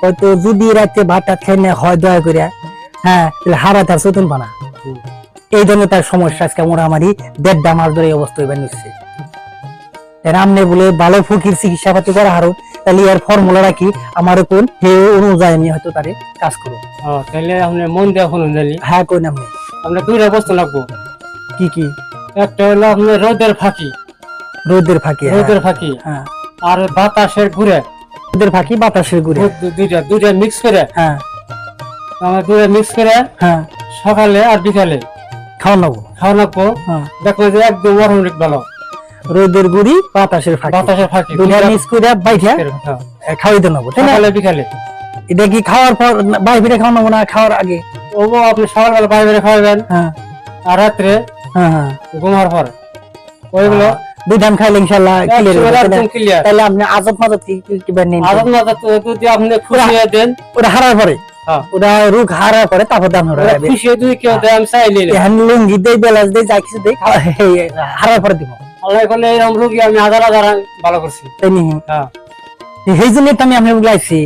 হয়তো যদি রাতে ভাতটা খেয়ে নেয় হয় দয়া করে হ্যাঁ তাহলে হারা তার চতুন পানা। এই তার সমস্যা আজকে মোটামুটি দেড়টা মাস ধরে এই অবস্থা নিচ্ছে রামনে বলে ভালো ফকির চিকিৎসা পাতি করা হারো তাহলে এর ফর্মুলা রাখি আমার কোন হে অনুযায়ী আমি হয়তো তারে কাজ করব। তাহলে আপনি মন শুনুন জানি হ্যাঁ কোন আপনি? দুইটা বস্তু লাগবো। কি কি? একটা হলো আপনার রোদের ফাঁকি। রোদের ফাঁকি হ্যাঁ, রোদের ফাঁকি। হ্যাঁ। আর বাতাসের ঘুরে। রোদের ফাঁকি বাতাসের দু- দুইটা দুইটা মিক্স করে? হ্যাঁ। আমরা দুইটা মিক্স করে হ্যাঁ। সকালে আর বিকালে। খাওয়া নেব? খাওয়া লাগবো হ্যাঁ। দেখব যে একদম অর্গানিক ভালো। রোদের গুড়ি বাতাসের ফাঁকি। বাতাসের ফাঁকি। দুইটা মিক্স করে বাইঠা হ্যাঁ। খাওয়াইতে নেব তাই না? সকালে বিকালে। এটা কি খাওয়ার পর বাইরে খাওয়া নেব না খাওয়ার আগে? ও আপনি সকালবেলা বাইরে খাওয়াবেন। হ্যাঁ। আর রাত্রে হ্যাঁ হ্যাঁ। ঘুমার পর। ওইগুলো দুই ধান খাইলে ইনশাল্লাহ ক্লিয়ার ক্লিয়ার তাহলে আপনি আজব মাজব কি কি- কিবা নেন না যদি আপনি খুশি হয়ে দেন। ওটা হারার পরে। হ্যাঁ। ওটা রোগ হারার পরে তারপর দাম ওরা হবে খুশি যদি কেউ চাইলে হ্যান লুঙ্গি দেই বেলাস দেই যা কিছু দেই হারার পরে দিব। আল্লাহ করলে এরকম রোগী আমি হাজার হাজার ভালো করছি। তাই নি? হ্যাঁ। সেই জন্য তো আমি আপনি লাইছি।